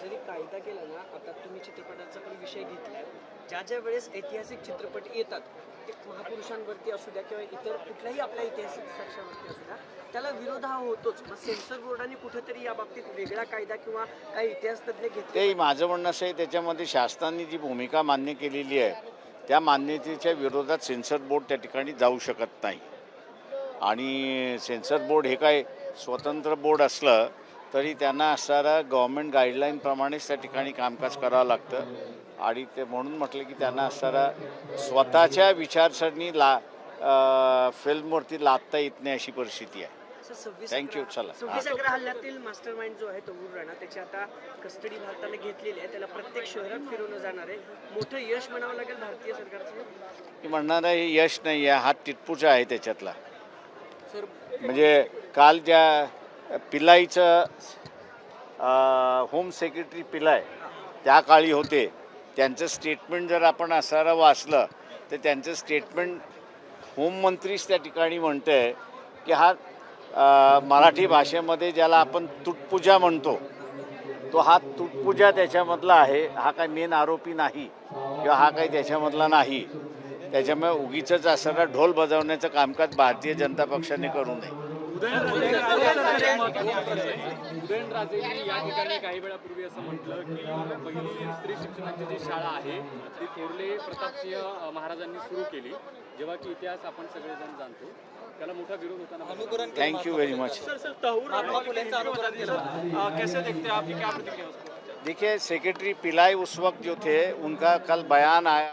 जरी कायदा केला ना आता तुम्ही चित्रपटाचा पण विषय घेतलाय. ज्या ज्या वेळेस ऐतिहासिक चित्रपट येतात ते महापुरुषांवरती असू द्या किंवा इतर कुठल्याही आपल्या ऐतिहासिक साक्षावरती असू द्या त्याला विरोध हा होतोच. मग सेन्सर बोर्डाने कुठेतरी या बाबतीत वेगळा कायदा किंवा काही इतिहास तज्ज्ञ घेतले माझं म्हणणं असं आहे त्याच्यामध्ये शासनाने जी भूमिका मान्य केलेली आहे त्या मान्यतेच्या विरोधात सेन्सर बोर्ड त्या ठिकाणी जाऊ शकत नाही. आणि सेन्सर बोर्ड हे काय स्वतंत्र बोर्ड असलं तरी त्यांना असणारा गव्हर्मेंट गाईडलाईनप्रमाणेच त्या ठिकाणी कामकाज करावं लागतं. आणि ते म्हणून म्हटलं की त्यांना असणारा स्वतःच्या विचारसरणी ला फिल्मवरती लादता येत नाही अशी परिस्थिती आहे. अकरा- चला. सव्वीस अकरा हल्ल्यातील मास्टर माइंड जो आहे तहूर राणा त्याची आता कस्टडी भारताने घेतलेली आहे. त्याला प्रत्येक शहरात फिरवलं जाणार आहे. मोठं यश म्हणावं लागेल भारतीय सरकारचं? मी म्हणणार आहे यश नाही आहे हा टिटपूचा आहे त्याच्यातला. सर म्हणजे काल ज्या पिलाईचं होम सेक्रेटरी पिलाय त्या काळी होते. त्यांचं स्टेटमेंट जर आपण असायला वाचलं तर त्यांचं स्टेटमेंट होममंत्रीच त्या ठिकाणी म्हणतं आहे की हा मराठी भाषेमध्ये ज्याला आपण तुटपूजा म्हणतो तो हा तुटपूजा त्याच्यामधला आहे हा काय मेन आरोपी नाही किंवा हा काही त्याच्यामधला नाही. त्याच्यामुळे उगीच असणारा ढोल बजावण्याचं कामकाज भारतीय जनता पक्षाने करू नये. उदयनराजेंनी या ठिकाणी काही वेळापूर्वी असं म्हटलं की पहिली स्त्री शिक्षणाची जी शाळा आहे. ती थोरले प्रतापसिंह महाराजांनी सुरू केली जेव्हा की इतिहास आपण सगळेजण जाणतो त्याला मोठा विरोध होताना थैंक यू वेरी मच कैसे देखते हैं आपकी क्या प्रतिक्रिया देखिए सेक्रेटरी पिलाई उस वक्त जो थे उनका कल बयान आया।